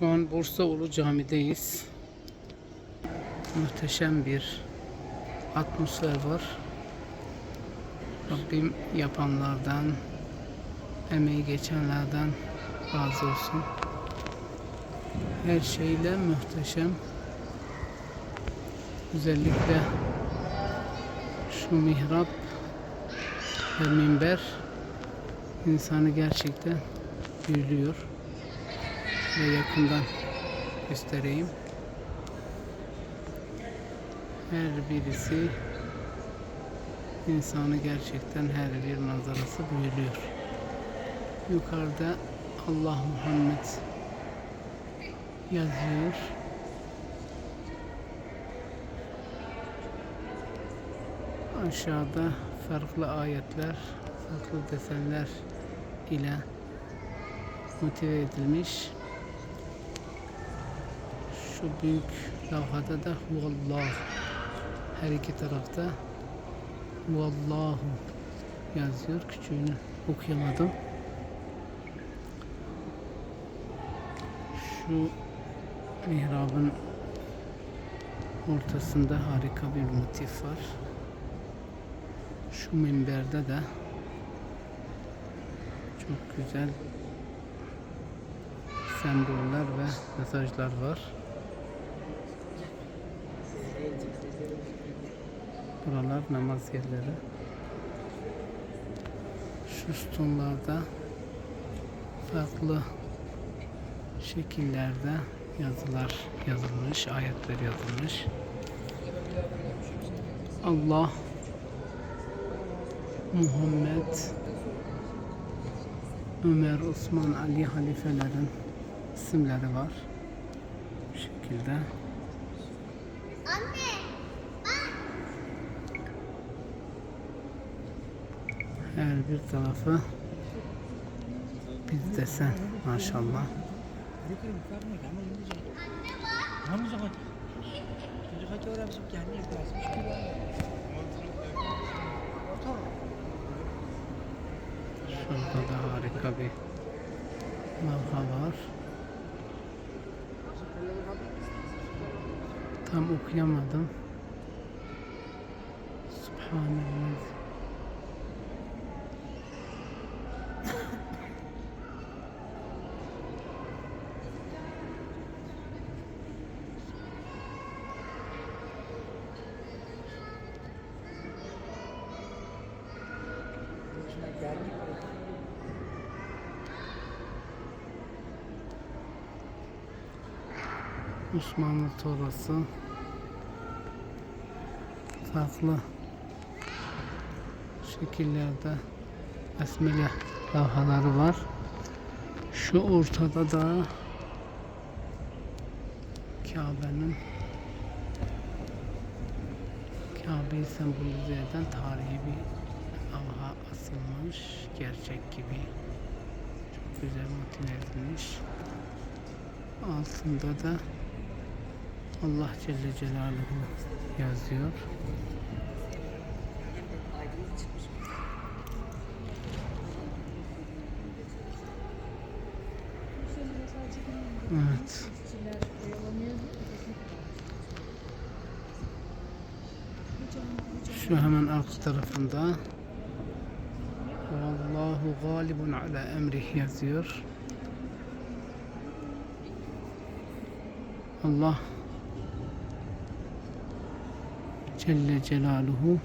Şu an Bursa Ulu Cami'deyiz. Muhteşem bir atmosfer var. Rabbim yapanlardan, emeği geçenlerden razı olsun. Her şeyle muhteşem. Özellikle şu mihrap ve minber insanı gerçekten büyülüyor. Ve yakından göstereyim. Her birisi insanı gerçekten her bir manzarası büyülüyor. Yukarıda Allah Muhammed yazıyor. Aşağıda farklı ayetler, farklı desenler ile motive edilmiş. Şu büyük levhada da Huvallah her iki tarafta Vallahu yazıyor. Küçüğünü okuyamadım. Şu mihrabın ortasında harika bir motif var. Şu minberde de çok güzel semboller ve mesajlar var. Buralar namaz yerleri. Şu sütunlarda farklı şekillerde yazılar yazılmış, ayetler yazılmış. Allah Muhammed Ömer, Osman, Ali halifelerin isimleri var. Bu şekilde. Her bir tarafı bir desen maşallah. Şurada da harika bir lavha var. Tam okuyamadım. Subhanallah. Osmanlı torası farklı şekillerde besmele levhaları var. Şu ortada da Kabe'nin Kabe'yi sembolize eden tarihi bir levha asılmış. Gerçek gibi. Çok güzel motive edilmiş. Altında da Allah Celle Celaluhu yazıyor. Evet. Şu hemen arka tarafında Vallahu galibun ala emrih yazıyor. Allah Celle Celaluhu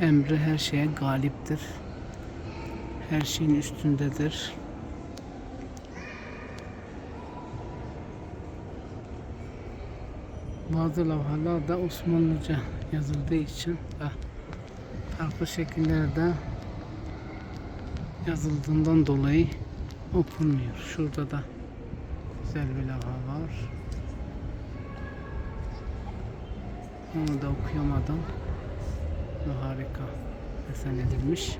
emri her şeye galiptir. Her şeyin üstündedir. Bazı levhalar da Osmanlıca yazıldığı için de farklı şekillerde yazıldığından dolayı okunmuyor. Şurada da güzel bir levha var. Onu da okuyamadım. Bu harika desen edilmiş.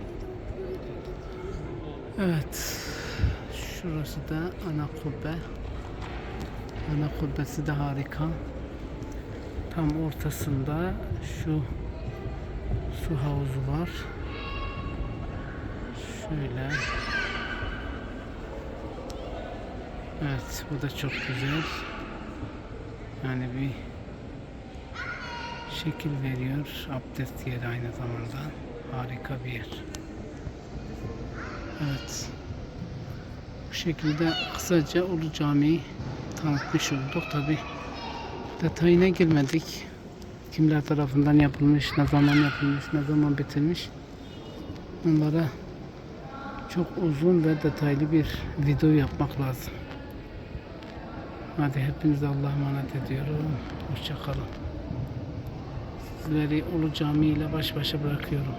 Evet. Şurası da ana kubbe. Ana kubbesi de harika. Tam ortasında şu su havuzu var. Şöyle Evet bu da çok güzel. Yani bir şekil veriyor. Abdest yeri aynı zamanda. Harika bir yer. Evet. Bu şekilde kısaca Ulu Camii'yi tanıtmış olduk. Tabi detayına girmedik. Kimler tarafından yapılmış, ne zaman yapılmış, ne zaman bitirmiş. Onlara çok uzun ve detaylı bir video yapmak lazım. Hadi hepinize Allah'a emanet ediyorum. Hoşçakalın. Sizleri Ulu Cami ile baş başa bırakıyorum.